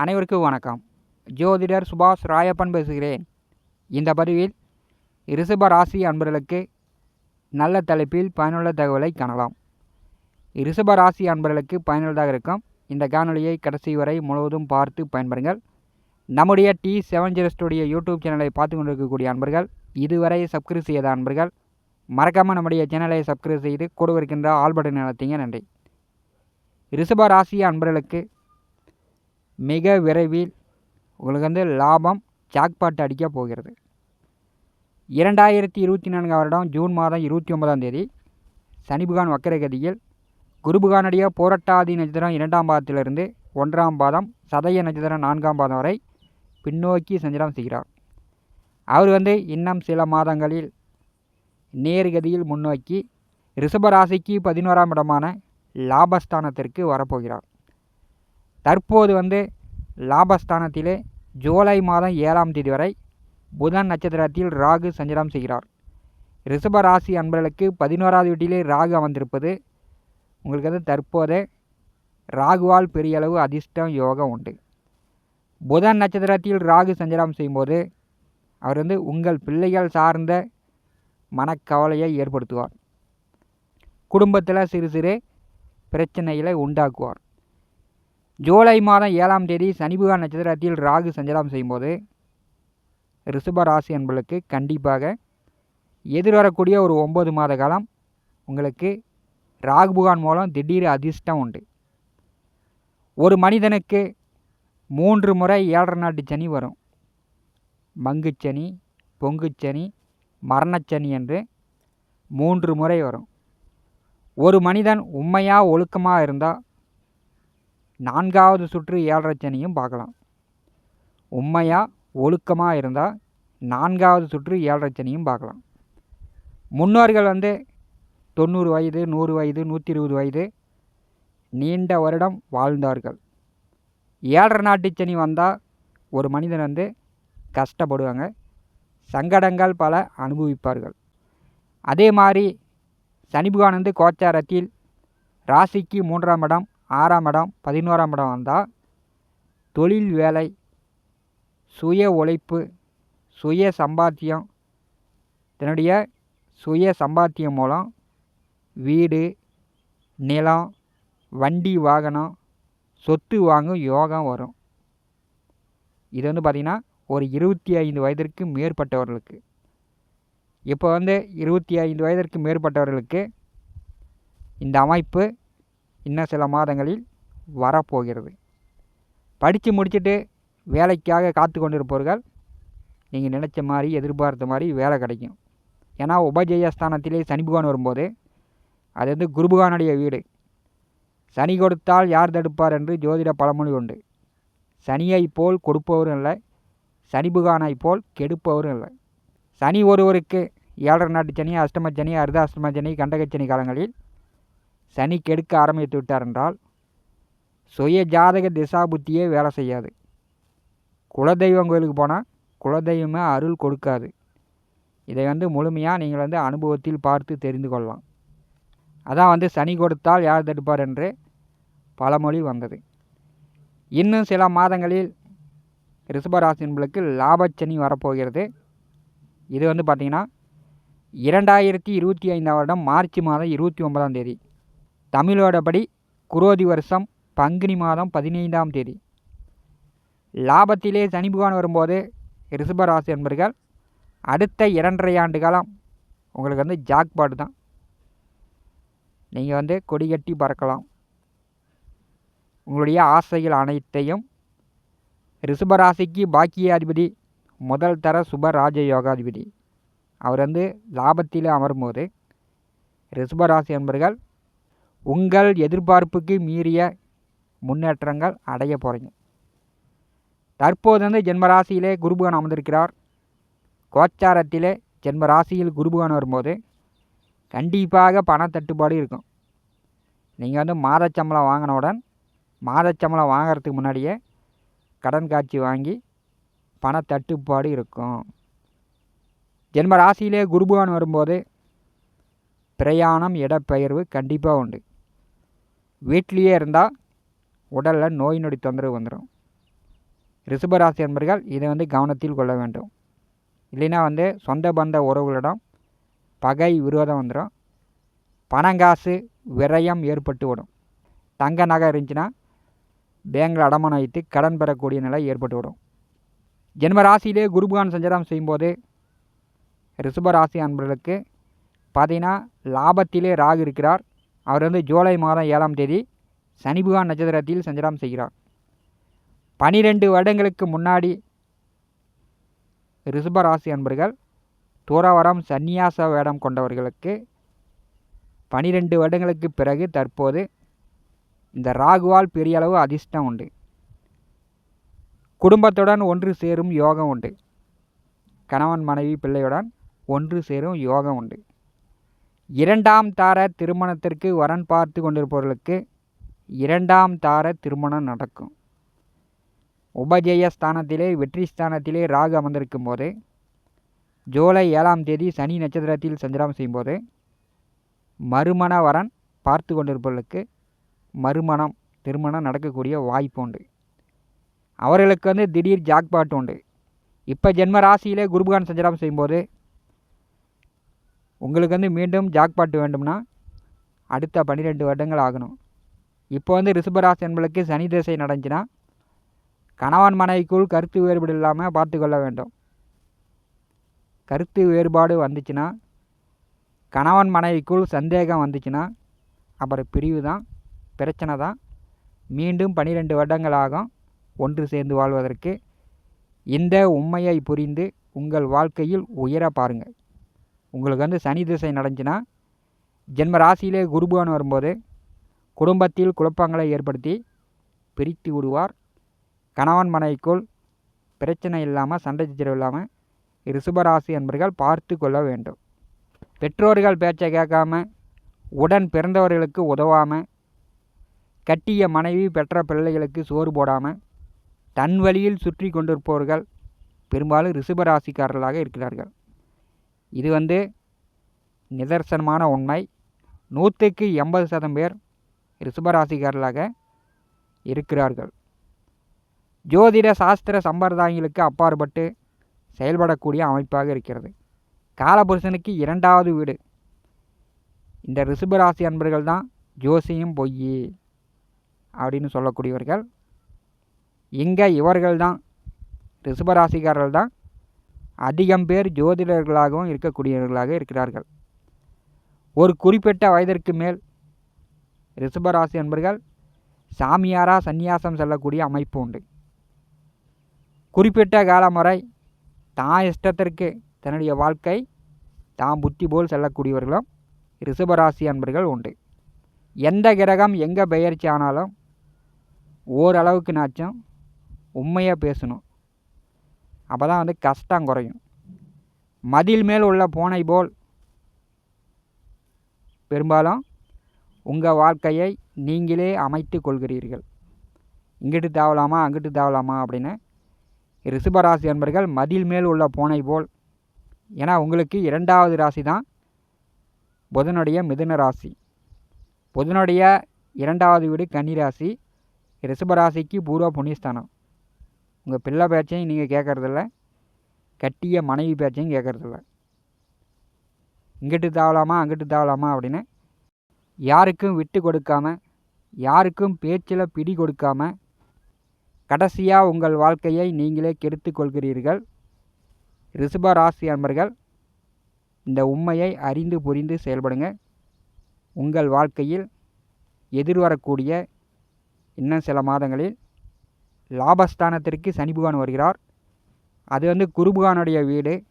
அனைவருக்கும் வணக்கம். ஜோதிடர் சுபாஷ் ராயப்பன் பேசுகிறேன். இந்த பதிவில் ரிஷப ராசி அன்பர்களுக்கு நல்ல தலைப்பில் பயனுள்ள தகவலை காணலாம். ரிஷப ராசி அன்பர்களுக்கு பயனுள்ளதாக இருக்கும். இந்த காணொலியை கடைசி வரை முழுவதும் பார்த்து பயன்பெறுங்கள். நம்முடைய T seven zero studio YouTube சேனலை பார்த்து கொண்டிருக்கக்கூடிய அன்பர்கள் இதுவரை சப்ஸ்கிரைப் செய்யாத அன்பர்கள் மறக்காமல் நம்முடைய சேனலை சப்ஸ்கிரைப் செய்து கூட இருக்கின்ற ஆல் பட்டன் நடத்திங்க நன்றி. ரிஷப ராசி அன்பர்களுக்கு மிக விரைவில் உங்களுக்கு வந்து லாபம் ஜாக்பாட் அடிக்க போகிறது. இரண்டாயிரத்தி இருபத்தி நான்காம் வருடம் ஜூன் மாதம் இருபத்தி ஒன்பதாம் தேதி சனிபுகான் வக்கரகதியில் குருபுகானுடைய போரட்டாதி நட்சத்திரம் இரண்டாம் பாதத்திலிருந்து ஒன்றாம் பாதம் சதய நட்சத்திரம் நான்காம் பாதம் வரை பின்னோக்கி சஞ்சாரம் செய்கிறார். அவர் வந்து இன்னும் சில மாதங்களில் நேர்கதியில் முன்னோக்கி ரிஷபராசிக்கு பதினோராம் இடமான லாபஸ்தானத்திற்கு வரப்போகிறார். தற்போது வந்து லாபஸ்தானத்திலே ஜூலை மாதம் ஏழாம் தேதி வரை புதன் நட்சத்திரத்தில் ராகு சஞ்சாரம் செய்கிறார். ரிஷப ராசி அன்பர்களுக்கு பதினோராவது வீட்டிலே ராகு அமர்ந்திருப்பது உங்களுக்கு வந்து தற்போது ராகுவால் பெரிய அளவு அதிர்ஷ்டம் யோகம் உண்டு. புதன் நட்சத்திரத்தில் ராகு சஞ்சாரம் செய்யும்போது அவர் வந்து உங்கள் பிள்ளைகள் சார்ந்த மனக்கவலையை ஏற்படுத்துவார். குடும்பத்தில் சிறு சிறு பிரச்சனைகளை உண்டாக்குவார். ஜூலை மாதம் ஏழாம் தேதி சனிபுகா நட்சத்திரத்தில் ராகு சஞ்சலம் செய்யும்போது ரிஷப ராசி என்பளுக்கு கண்டிப்பாக எதிர்வரக்கூடிய ஒரு ஒம்பது மாத காலம் உங்களுக்கு ராகுபுகான் மூலம் திடீர் அதிர்ஷ்டம் உண்டு. ஒரு மனிதனுக்கு மூன்று முறை ஏழரை நாட்டு சனி வரும். மங்குச்சனி பொங்குச்சனி மரணச்சனி என்று மூன்று முறை வரும். ஒரு மனிதன் உண்மையாக ஒழுக்கமாக இருந்தால் நான்காவது சுற்று ஏழரை சனியும் பார்க்கலாம். உண்மையாக ஒழுக்கமாக இருந்தால் நான்காவது சுற்று ஏழரை சனியும் பார்க்கலாம். முன்னோர்கள் வந்து தொண்ணூறு வயது நூறு வயது நூற்றி இருபது வயது நீண்ட வருடம் வாழ்ந்தார்கள். ஏழரை நாட்டு சனி வந்தால் ஒரு மனிதன் வந்து கஷ்டப்படுவாங்க. சங்கடங்கள் பல அனுபவிப்பார்கள். அதே மாதிரி சனி வந்து கோச்சாரத்தில் ராசிக்கு மூன்றாம் இடம் ஆறாம் இடம் பதினோராம் இடம் வந்தால் தொழில் வேலை சுய உழைப்பு சுய சம்பாத்தியம் தன்னுடைய சுய சம்பாத்தியம் மூலம் வீடு நிலம் வண்டி வாகனம் சொத்து வாங்கும் யோகம் வரும். இது வந்து பார்த்திங்கன்னா ஒரு இருபத்தி ஐந்து வயதிற்கு மேற்பட்டவர்களுக்கு. இப்போ வந்து இருபத்தி ஐந்து வயதிற்கு மேற்பட்டவர்களுக்கு இந்த அமைப்பு இன்னும் சில மாதங்களில் வரப்போகிறது. படித்து முடிச்சுட்டு வேலைக்காக காத்து கொண்டிருப்பவர்கள் நீங்கள் நினச்ச மாதிரி எதிர்பார்த்த மாதிரி வேலை கிடைக்கும். ஏன்னா உபஜயஸ்தானத்திலே சனி பகவான் வரும்போது அது வந்து குருபகானுடைய வீடு. சனி கொடுத்தால் யார் தடுப்பார் என்று ஜோதிட பழமொழி உண்டு. சனியை போல் கொடுப்பவரும் இல்லை சனி புகானை போல் கெடுப்பவரும் இல்லை. சனி ஒருவருக்கு ஏழரை நாட்டு சனி அஷ்டம சனி அர்த்தாஷ்டம சனி கண்டகச்சனி காலங்களில் சனி கெடுக்க ஆரம்பித்து விட்டார் என்றால் சுய ஜாதக திசா புத்தியே வேலை செய்யாது. குலதெய்வம் கோயிலுக்கு போனால் குலதெய்வமே அருள் கொடுக்காது. இதை வந்து முழுமையாக நீங்கள் வந்து அனுபவத்தில் பார்த்து தெரிந்து கொள்ளலாம். அதான் வந்து சனி கொடுத்தால் யார் தடுப்பார் என்று பழமொழி வந்தது. இன்னும் சில மாதங்களில் ரிஷபராசி என்பளுக்கு லாபச்சனி வரப்போகிறது. இது வந்து பார்த்திங்கன்னா இரண்டாயிரத்தி இருபத்தி ஐந்தாம் வருடம் மார்ச் மாதம் இருபத்தி ஒன்பதாம் தேதி. தமிழோடபடி குரோதி வருஷம் பங்குனி மாதம் பதினைந்தாம் தேதி. லாபத்திலே சனி பகவான் வரும்போது ரிஷபராசி என்பர்கள் அடுத்த இரண்டரை ஆண்டு காலம் உங்களுக்கு வந்து ஜாக்பாடு தான். நீங்கள் வந்து கொடி கட்டி பறக்கலாம். உங்களுடைய ஆசைகள் அனைத்தையும் ரிஷபராசிக்கு பாக்கியாதிபதி முதல் தர சுப ராஜ யோகாதிபதி. அவர் வந்து லாபத்தில் அமரும்போது ரிஷபராசி என்பர்கள் உங்கள் எதிர்பார்ப்புக்கு மீறிய முன்னேற்றங்கள் அடைய போகிறீங்க தற்போது வந்து ஜென்மராசியிலே குருபகன் அமர்ந்திருக்கிறார். கோச்சாரத்திலே ஜென்மராசியில் குருபகன் வரும்போது கண்டிப்பாக பணத்தட்டுப்பாடு இருக்கும். நீங்கள் வந்து மாதச்சம்பளம் வாங்கினவுடன் மாதச்சம்பளம் வாங்கிறதுக்கு முன்னாடியே கடன் காட்சி வாங்கி பண தட்டுப்பாடு இருக்கும். ஜென்ம ராசியிலே குருபகான் வரும்போது பிரயாணம் இடப்பெயர்வு கண்டிப்பாக உண்டு. வீட்லேயே இருந்தால் உடலில் நோய் நொடி தொந்தரவு வந்துடும் ரிஷபராசி என்பர்கள் இதை வந்து கவனத்தில் கொள்ள வேண்டும். இல்லைன்னா வந்து சொந்த பந்த உறவுகளிடம் பகை விரோதம் வந்துடும் பணங்காசு விரயம் ஏற்பட்டு விடும். தங்க நகை இருந்துச்சுன்னா பேங்கில் அடமானம் வைத்து கடன் பெறக்கூடிய நிலை ஏற்பட்டு விடும். ஜென்ம ராசியிலே குருபகான் சஞ்சாரம் செய்யும்போது ரிஷபராசி அன்பர்களுக்கு பார்த்தீங்கன்னா லாபத்திலே ராகு இருக்கிறார். அவர் வந்து ஜூலை மாதம் ஏழாம் தேதி சனிபுகான் நட்சத்திரத்தில் சஞ்சாரம் செய்கிறார். பனிரெண்டு வருடங்களுக்கு முன்னாடி ரிஷபராசி அன்பர்கள் தூரவரம் சந்நியாச வேடம் கொண்டவர்களுக்கு பனிரெண்டு வருடங்களுக்கு பிறகு தற்போது இந்த ராகுவால் பெரிய அளவு அதிர்ஷ்டம் உண்டு. குடும்பத்துடன் ஒன்று சேரும் யோகம் உண்டு. கணவன் மனைவி பிள்ளையுடன் ஒன்று சேரும் யோகம் உண்டு. இரண்டாம் தார திருமணத்திற்கு வரன் பார்த்து கொண்டிருப்பவர்களுக்கு இரண்டாம் தார திருமணம் நடக்கும். உபஜய ஸ்தானத்திலே வெற்றி ஸ்தானத்திலே ராகு அமர்ந்திருக்கும் போது ஜூலை ஏழாம் தேதி சனி நட்சத்திரத்தில் சஞ்சாரம் செய்யும்போது மறுமண வரன் பார்த்து கொண்டிருப்பவர்களுக்கு மறுமணம் திருமணம் நடக்கக்கூடிய வாய்ப்பு உண்டு. அவர்களுக்கு வந்து திடீர் ஜாக்பாட் உண்டு. இப்போ ஜென்ம ராசியிலே குருபகான் சஞ்சாரம் செய்யும்போது உங்களுக்கு வந்து மீண்டும் ஜாக்பாட் வேண்டும்னா அடுத்த பன்னிரெண்டு வருடங்கள் ஆகணும். இப்போ வந்து ரிஷபராசி என்பளுக்கு சனி திசை நடந்துச்சுன்னா கணவன் மனைவிக்குள் கருத்து வேறுபாடு இல்லாமல் பார்த்து கொள்ள வேண்டும். கருத்து வேறுபாடு வந்துச்சுன்னா கணவன் மனைவிக்குள் சந்தேகம் வந்துச்சுன்னா அப்புறம் பிரிவு தான் பிரச்சனை தான். மீண்டும் பன்னிரெண்டு வருடங்கள் ஆகும் ஒன்று சேர்ந்து வாழ்வதற்கு. இந்த உண்மையை புரிந்து உங்கள் வாழ்க்கையில் உயர பாருங்கள். உங்களுக்கு வந்து சனி திசை நடந்துச்சுன்னா ஜென்ம ராசியிலே குருபவன் வரும்போது குடும்பத்தில் குழப்பங்களை ஏற்படுத்தி பிரித்து விடுவார். கணவன் மனைவிக்குள் பிரச்சனை இல்லாமல் சண்டை சச்சரவு இல்லாமல் ரிஷபராசி என்பர்கள் பார்த்து கொள்ள வேண்டும். பெற்றோர்கள் பேச்சை கேட்காம உடன் பிறந்தவர்களுக்கு உதவாமல் கட்டிய மனைவி பெற்ற பிள்ளைகளுக்கு சோறு போடாமல் தன் வழியில் சுற்றி கொண்டிருப்பவர்கள் பெரும்பாலும் ரிஷபராசிக்காரர்களாக இருக்கிறார்கள். இது வந்து நிதர்சனமான உண்மை. நூற்றுக்கு எண்பது சதம் பேர் ரிஷபராசிக்காரர்களாக இருக்கிறார்கள். ஜோதிட சாஸ்திர சம்பிரதாயங்களுக்கு அப்பாற்பட்டு செயல்படக்கூடிய அமைப்பாக இருக்கிறது. காலபுருஷனுக்கு இரண்டாவது வீடு. இந்த ரிஷபராசி அன்பர்கள் தான் ஜோசியும் பொய் அப்படின்னு சொல்லக்கூடியவர்கள். இங்கே இவர்கள் தான் ரிஷபராசிக்காரர்கள் தான் அதிகம் பேர் ஜோதிடர்களாகவும் இருக்கக்கூடியவர்களாக இருக்கிறார்கள். ஒரு குறிப்பிட்ட வயதிற்கு மேல் ரிஷபராசி என்பர்கள் சாமியாராக சந்நியாசம் செல்லக்கூடிய அமைப்பு உண்டு. குறிப்பிட்ட காலம் வரை தான் இஷ்டத்திற்கு தன்னுடைய வாழ்க்கை தாம் புத்தி போல் செல்லக்கூடியவர்களும் ரிஷபராசி அன்பர்கள் உண்டு. எந்த கிரகம் எங்கே பெயர்ச்சி ஆனாலும் ஓரளவுக்கு நாச்சும் உண்மையாக பேசணும். அப்போ தான் வந்து கஷ்டம் குறையும். மதில் மேல் உள்ள பூனை போல். பெரும்பாலும் உங்கள் வாழ்க்கையை நீங்களே அமைத்து கொள்கிறீர்கள். இங்கிட்டு தாவலாமா அங்கிட்டு தாவலாமா அப்படின்னு ரிஷபராசி என்பர்கள் மதில் மேல் உள்ள பூனை போல். ஏன்னா உங்களுக்கு இரண்டாவது ராசி தான் புதனுடைய மிதுன ராசி. புதனுடைய இரண்டாவது வீடு கன்னிராசி ரிஷபராசிக்கு பூர்வ புண்ணியஸ்தானம் உங்கள் பிள்ளை பேச்சையும் நீங்கள் கேட்குறதில்ல கட்டிய மனைவி பேச்சையும் கேட்குறதில்ல இங்கிட்டு தாவலாமா அங்கிட்டு தாவலாமா அப்படின்னு யாருக்கும் விட்டு கொடுக்காம யாருக்கும் பேச்சில் பிடி கொடுக்காம கடைசியாக உங்கள் வாழ்க்கையை நீங்களே கெடுத்து கொள்கிறீர்கள். ரிஷப ராசி அன்பர்கள் இந்த உண்மையை அறிந்து புரிந்து செயல்படுங்க. உங்கள் வாழ்க்கையில் எதிர்வரக்கூடிய இன்னும் சில மாதங்களில் லாபஸ்தானத்திற்கு சனி பகவான் வருகிறார். அது வந்து குருபகானுடைய வீடு.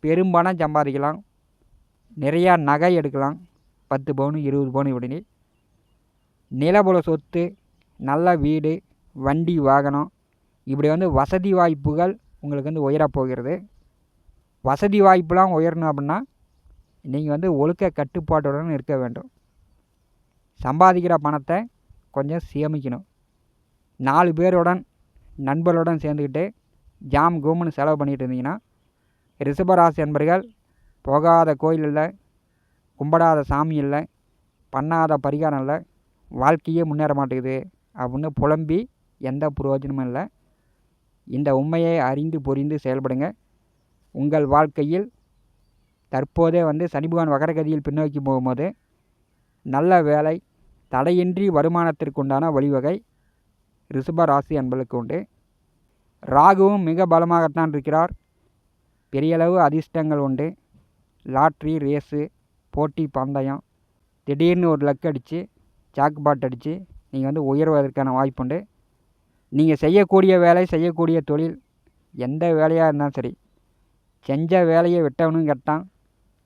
பெரும்பணம் சம்பாதிக்கலாம். நிறையா நகை எடுக்கலாம். பத்து பவுன் இருபது பவுன் இப்படின்னு. நிலபுல சொத்து நல்ல வீடு வண்டி வாகனம். இப்படி வந்து வசதி வாய்ப்புகள் உங்களுக்கு வந்து உயரப்போகிறது வசதி வாய்ப்புலாம் உயரணும் அப்படின்னா நீங்கள் வந்து ஒழுக்க கட்டுப்பாட்டுடன் இருக்க வேண்டும். சம்பாதிக்கிற பணத்தை கொஞ்சம் சேமிக்கணும். நாலு பேருடன் நண்பர்களுடன் சேர்ந்துக்கிட்டு ஜாம் கூம்னு செலவு பண்ணிகிட்டு இருந்தீங்கன்னா ரிஷபராசி என்பர்கள் போகாத கோயில் இல்லை கும்பிடாத சாமி இல்லை பண்ணாத பரிகாரம் இல்லை வாழ்க்கையே முன்னேற மாட்டேங்குது அப்படின்னு புலம்பி எந்த பிரயோஜனமும் இல்லை. இந்த உண்மையை அறிந்து புரிந்து செயல்படுங்க. உங்கள் வாழ்க்கையில் தற்போதே வந்து சனி பகவான் வகரகதியில் பின்னோக்கி போகும்போது நல்ல வேலை தடையின்றி வருமானத்திற்குண்டான வழிவகை ரிஷப ராசி அன்பளுக்கு உண்டு. ராகுவும் மிக பலமாகத்தான் இருக்கிறார். பெரியளவு அதிர்ஷ்டங்கள் உண்டு. லாட்ரி ரேஸு போட்டி பந்தயம். திடீர்னு ஒரு லக் அடித்து ஜாக்பாட் அடித்து நீங்கள் வந்து உயர்வதற்கான வாய்ப்புண்டு நீங்கள் செய்யக்கூடிய வேலை செய்யக்கூடிய தொழில் எந்த வேலையாக இருந்தாலும் சரி செஞ்ச வேலையை விட்டவனும் கெட்டான்.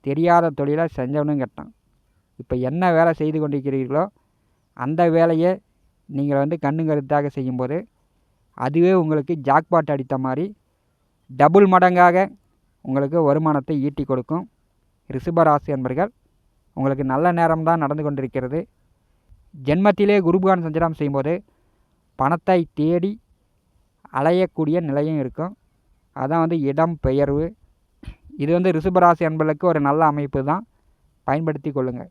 தெரியாத தொழிலை செஞ்சவனும் கெட்டான். இப்போ என்ன வேலை செய்து கொண்டிருக்கிறீர்களோ அந்த வேலையை நீங்கள் வந்து கண்ணுங்கருத்தாக செய்யும்போது அதுவே உங்களுக்கு ஜாக்பாட் அடித்த மாதிரி டபுள் மடங்காக உங்களுக்கு வருமானத்தை ஈட்டி கொடுக்கும். ரிஷபராசி என்பர்கள் உங்களுக்கு நல்ல நேரம் தான் நடந்து கொண்டிருக்கிறது. ஜென்மத்திலே குருபகான் சஞ்சாரம் செய்யும்போது பணத்தை தேடி அலையக்கூடிய நிலையும் இருக்கும். அதான் வந்து இடம் பெயர்வு. இது வந்து ரிஷபராசி அன்பர்களுக்கு ஒரு நல்ல அமைப்பு தான். பயன்படுத்தி கொள்ளுங்கள்.